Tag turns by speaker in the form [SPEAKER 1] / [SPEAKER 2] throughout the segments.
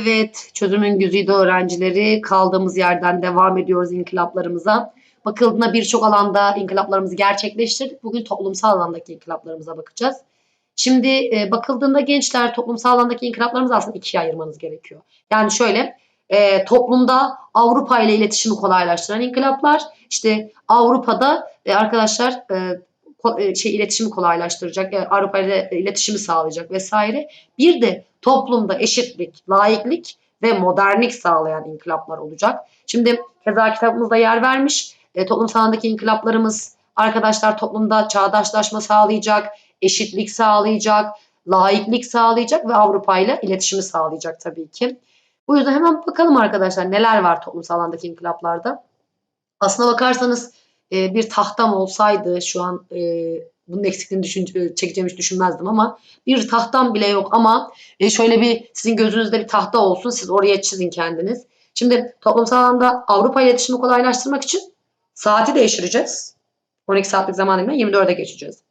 [SPEAKER 1] Evet, çözümün güzide öğrencileri kaldığımız yerden devam ediyoruz inkılaplarımıza. Bakıldığında birçok alanda inkılaplarımızı gerçekleştirdik. Bugün toplumsal alandaki inkılaplarımıza bakacağız. Şimdi e, bakıldığında gençler toplumsal alandaki inkılaplarımızı aslında ikiye ayırmanız gerekiyor. Yani şöyle e, toplumda Avrupa ile iletişimi kolaylaştıran inkılaplar, işte Avrupa'da e, arkadaşlar e, e, şey iletişimi kolaylaştıracak, e, Avrupa ile iletişimi sağlayacak vesaire. Bir de toplumda eşitlik, laiklik ve modernlik sağlayan inkılaplar olacak. Şimdi keza kitabımızda yer vermiş. E, toplumsal alandaki inkılaplarımız arkadaşlar toplumda çağdaşlaşma sağlayacak, eşitlik sağlayacak, laiklik sağlayacak ve Avrupa ile iletişimi sağlayacak tabii ki. Bu yüzden hemen bakalım arkadaşlar neler var toplumsal alandaki inkılaplarda. Aslına bakarsanız e, bir tahtam olsaydı şu an e, bunun eksikliğini düşün, e, çekeceğimi hiç düşünmezdim ama bir tahtam bile yok ama e, şöyle bir sizin gözünüzde bir tahta olsun siz oraya çizin kendiniz. Şimdi toplumsal alanda Avrupa iletişimi kolaylaştırmak için saati değiştireceğiz. 12 saatlik zaman dilimine 24'e geçeceğiz.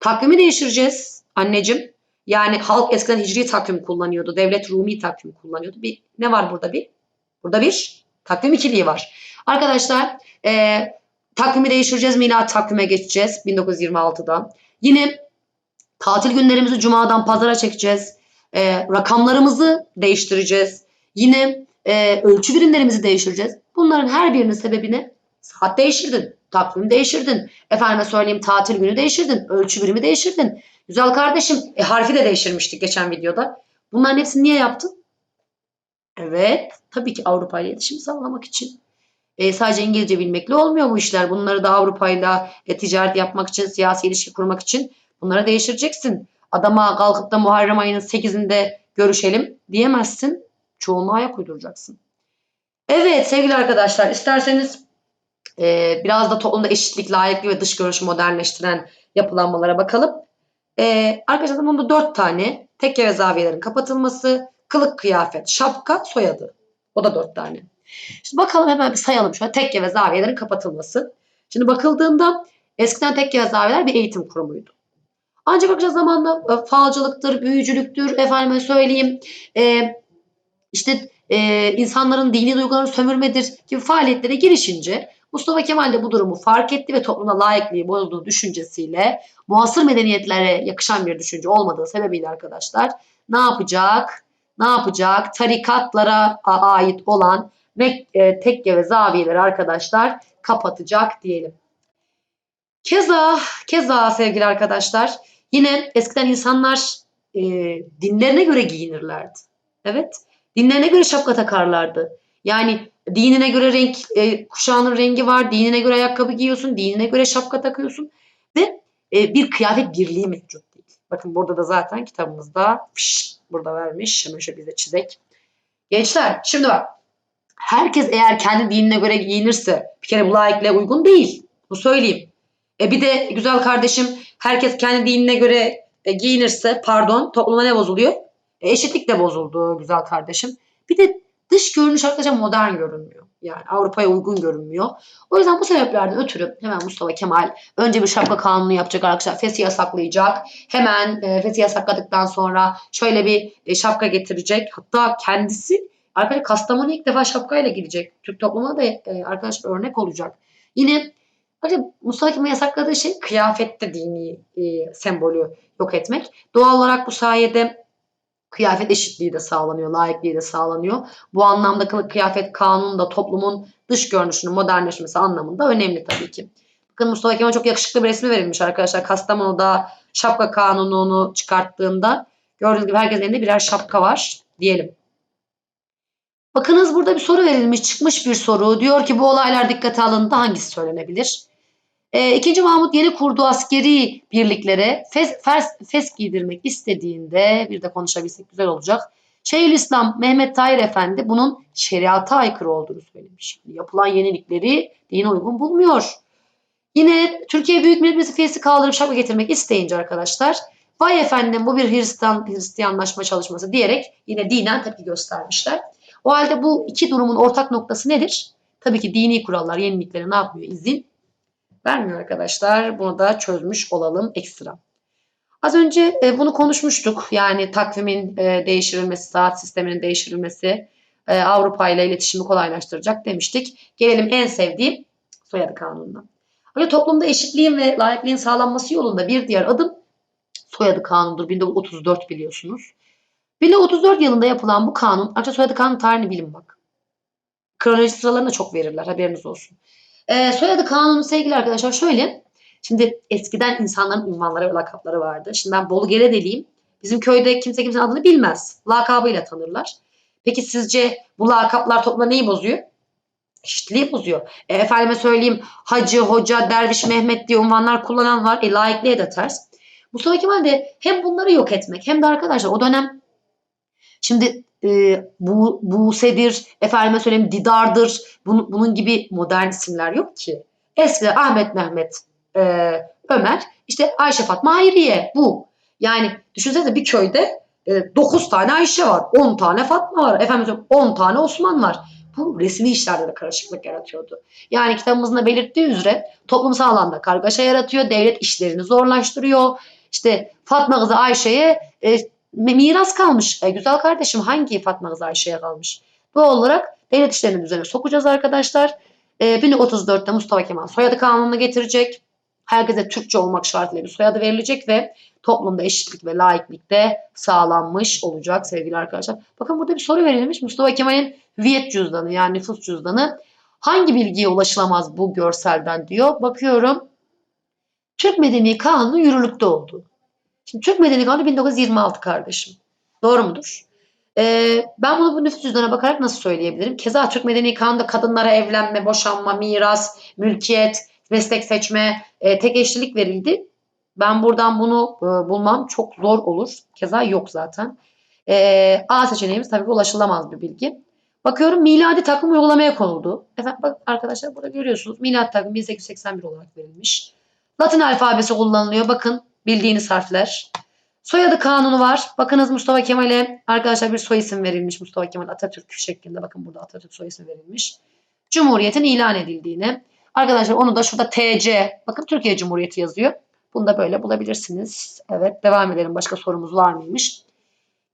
[SPEAKER 1] Takvimi değiştireceğiz anneciğim. Yani halk eskiden hicri takvim kullanıyordu. Devlet Rumi takvim kullanıyordu. Bir, ne var burada bir? Burada bir takvim ikiliği var. Arkadaşlar e, takvimi değiştireceğiz. Milat takvime geçeceğiz 1926'dan. Yine tatil günlerimizi cumadan pazara çekeceğiz. E, rakamlarımızı değiştireceğiz. Yine e, ölçü birimlerimizi değiştireceğiz. Bunların her birinin sebebini saat değiştirdin, takvim değiştirdin. Efendime söyleyeyim tatil günü değiştirdin, ölçü birimi değiştirdin. Güzel kardeşim, e, harfi de değiştirmiştik geçen videoda. Bunların hepsini niye yaptın? Evet, tabii ki Avrupa ile iletişim sağlamak için. E, sadece İngilizce bilmekle olmuyor bu işler. Bunları da Avrupa ile e, ticaret yapmak için, siyasi ilişki kurmak için bunları değiştireceksin. Adama kalkıp da Muharrem ayının 8'inde görüşelim diyemezsin. Çoğunluğa ayak uyduracaksın. Evet sevgili arkadaşlar isterseniz e, biraz da toplumda eşitlik, layıklık ve dış görünüşü modernleştiren yapılanmalara bakalım. E, arkadaşlar bunda dört tane tekke ve zaviyelerin kapatılması, kılık kıyafet, şapka, soyadı. O da dört tane. Şimdi bakalım hemen bir sayalım şöyle tekke ve zaviyelerin kapatılması. Şimdi bakıldığında eskiden tekke ve zaviyeler bir eğitim kurumuydu. Ancak bakacağız zamanla e, falcılıktır, büyücülüktür, efendime söyleyeyim, e, işte e, insanların dini duygularını sömürmedir gibi faaliyetlere girişince Mustafa Kemal de bu durumu fark etti ve toplumda layıklığı bozduğu düşüncesiyle muasır medeniyetlere yakışan bir düşünce olmadığı sebebiyle arkadaşlar ne yapacak? Ne yapacak? Tarikatlara ait olan ve e, tekke ve zaviyeleri arkadaşlar kapatacak diyelim. Keza, keza sevgili arkadaşlar yine eskiden insanlar e, dinlerine göre giyinirlerdi. Evet, dinlerine göre şapka takarlardı. Yani dinine göre renk, e, kuşağının rengi var, dinine göre ayakkabı giyiyorsun, dinine göre şapka takıyorsun ve e, bir kıyafet birliği mevcut değil. Bakın burada da zaten kitabımızda fış, burada vermiş. Hemen şöyle biz de çizek. Gençler şimdi bak. Herkes eğer kendi dinine göre giyinirse bir kere bu layıklığa uygun değil. Bu söyleyeyim. E bir de güzel kardeşim herkes kendi dinine göre e, giyinirse pardon topluma ne bozuluyor? E, eşitlik de bozuldu güzel kardeşim. Bir de dış görünüş arkadaşlar modern görünmüyor. Yani Avrupa'ya uygun görünmüyor. O yüzden bu sebeplerden ötürü hemen Mustafa Kemal önce bir şapka kanunu yapacak arkadaşlar. Fesi yasaklayacak. Hemen e, fesi yasakladıktan sonra şöyle bir e, şapka getirecek. Hatta kendisi arkadaşlar Kastamonu'ya ilk defa şapkayla gidecek. Türk toplumuna da e, arkadaşlar örnek olacak. Yine Mustafa Kemal yasakladığı şey kıyafette dini e, sembolü yok etmek. Doğal olarak bu sayede kıyafet eşitliği de sağlanıyor, layıklığı da sağlanıyor. Bu anlamda kıyafet kanunu da toplumun dış görünüşünün modernleşmesi anlamında önemli tabii ki. Bakın Mustafa Kemal çok yakışıklı bir resmi verilmiş arkadaşlar. Kastamonu'da şapka kanununu çıkarttığında gördüğünüz gibi herkesin elinde birer şapka var diyelim. Bakınız burada bir soru verilmiş, çıkmış bir soru. Diyor ki bu olaylar dikkate alındığında hangisi söylenebilir? E, İkinci Mahmut yeni kurduğu askeri birliklere fes, fes, fes giydirmek istediğinde bir de konuşabilsek güzel olacak. Şeyhülislam Mehmet Tahir Efendi bunun şeriata aykırı olduğunu söylemiş. Yapılan yenilikleri dine uygun bulmuyor. Yine Türkiye Büyük Millet Meclisi kaldırıp şapka getirmek isteyince arkadaşlar vay efendim bu bir Hristiyan, Hristiyanlaşma çalışması diyerek yine dinen tepki göstermişler. O halde bu iki durumun ortak noktası nedir? Tabii ki dini kurallar yeniliklere ne yapmıyor? İzin vermiyor arkadaşlar. Bunu da çözmüş olalım ekstra. Az önce e, bunu konuşmuştuk. Yani takvimin e, değiştirilmesi, saat sisteminin değiştirilmesi e, Avrupa ile iletişimi kolaylaştıracak demiştik. Gelelim en sevdiğim soyadı kanununa. Öyle toplumda eşitliğin ve layıklığın sağlanması yolunda bir diğer adım soyadı kanunudur. 1934 biliyorsunuz. 1934 yılında yapılan bu kanun, soyadı kanun tarihini bilin bak. Kronoloji sıralarını çok verirler haberiniz olsun. Ee, soyadı kanunu sevgili arkadaşlar şöyle. Şimdi eskiden insanların unvanları ve lakapları vardı. Şimdi ben Bolu Geredeliyim. Bizim köyde kimse kimsenin adını bilmez. Lakabıyla tanırlar. Peki sizce bu lakaplar toplumda neyi bozuyor? Eşitliği bozuyor. E, efendime söyleyeyim Hacı, Hoca, Derviş, Mehmet diye unvanlar kullanan var. E, laikliğe de ters. Mustafa Kemal de hem bunları yok etmek hem de arkadaşlar o dönem şimdi e, bu Buse'dir, efendime söyleyeyim Didar'dır. Bunun, bunun gibi modern isimler yok ki. Eskiden Ahmet, Mehmet, e, Ömer, işte Ayşe Fatma Hayriye bu. Yani düşünsenize bir köyde e, 9 tane Ayşe var, 10 tane Fatma var, efendim söyleyeyim 10 tane Osman var. Bu resmi işlerde de karışıklık yaratıyordu. Yani kitabımızın da belirttiği üzere toplumsal alanda kargaşa yaratıyor, devlet işlerini zorlaştırıyor. İşte Fatma kızı Ayşe'ye e, miras kalmış. E, güzel kardeşim hangi Fatma kızı Ayşe'ye kalmış? Doğal olarak devlet işlerini düzene sokacağız arkadaşlar. E, 1934'te Mustafa Kemal soyadı kanununu getirecek. Herkese Türkçe olmak şartıyla bir soyadı verilecek ve toplumda eşitlik ve laiklik de sağlanmış olacak sevgili arkadaşlar. Bakın burada bir soru verilmiş. Mustafa Kemal'in hüviyet cüzdanı yani nüfus cüzdanı hangi bilgiye ulaşılamaz bu görselden diyor. Bakıyorum. Türk Medeni Kanunu yürürlükte oldu. Şimdi Türk Medeni Kanunu 1926 kardeşim. Doğru mudur? Ee, ben bunu bu nüfus cüzdanına bakarak nasıl söyleyebilirim? Keza Türk Medeni Kanunu'nda kadınlara evlenme, boşanma, miras, mülkiyet, meslek seçme, e, tek eşlilik verildi. Ben buradan bunu e, bulmam çok zor olur. Keza yok zaten. E, A seçeneğimiz tabii ulaşılamaz bir bilgi. Bakıyorum miladi takvim uygulamaya konuldu. Efendim bak arkadaşlar burada görüyorsunuz. Miladi takvim 1881 olarak verilmiş. Latin alfabesi kullanılıyor. Bakın bildiğiniz harfler. Soyadı kanunu var. Bakınız Mustafa Kemal'e arkadaşlar bir soy isim verilmiş. Mustafa Kemal Atatürk şeklinde. Bakın burada Atatürk soy ismi verilmiş. Cumhuriyetin ilan edildiğini. Arkadaşlar onu da şurada TC. Bakın Türkiye Cumhuriyeti yazıyor. Bunu da böyle bulabilirsiniz. Evet devam edelim. Başka sorumuz var mıymış?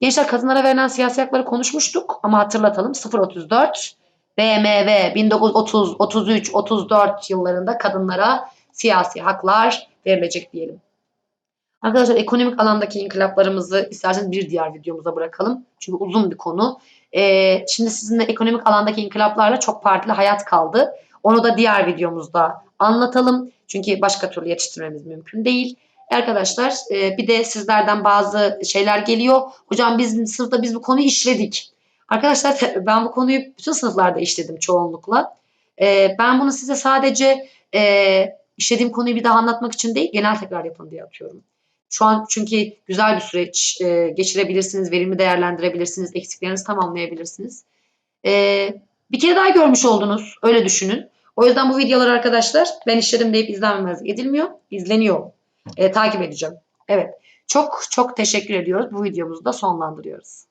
[SPEAKER 1] Gençler kadınlara verilen siyasi hakları konuşmuştuk ama hatırlatalım 034 BMV 1930, 33, 34 yıllarında kadınlara siyasi haklar verilecek diyelim. Arkadaşlar ekonomik alandaki inkılaplarımızı isterseniz bir diğer videomuza bırakalım. Çünkü uzun bir konu. Ee, şimdi sizinle ekonomik alandaki inkılaplarla çok partili hayat kaldı. Onu da diğer videomuzda anlatalım. Çünkü başka türlü yetiştirmemiz mümkün değil. Arkadaşlar e, bir de sizlerden bazı şeyler geliyor. Hocam biz sınıfta biz bu konuyu işledik. Arkadaşlar ben bu konuyu bütün sınıflarda işledim çoğunlukla. E, ben bunu size sadece e, işlediğim konuyu bir daha anlatmak için değil genel tekrar yapın diye atıyorum. Şu an çünkü güzel bir süreç e, geçirebilirsiniz, verimi değerlendirebilirsiniz, eksiklerinizi tamamlayabilirsiniz. E, bir kere daha görmüş oldunuz, öyle düşünün. O yüzden bu videolar arkadaşlar ben işledim deyip izlenmez edilmiyor, izleniyor. E, takip edeceğim. Evet, çok çok teşekkür ediyoruz. Bu videomuzu da sonlandırıyoruz.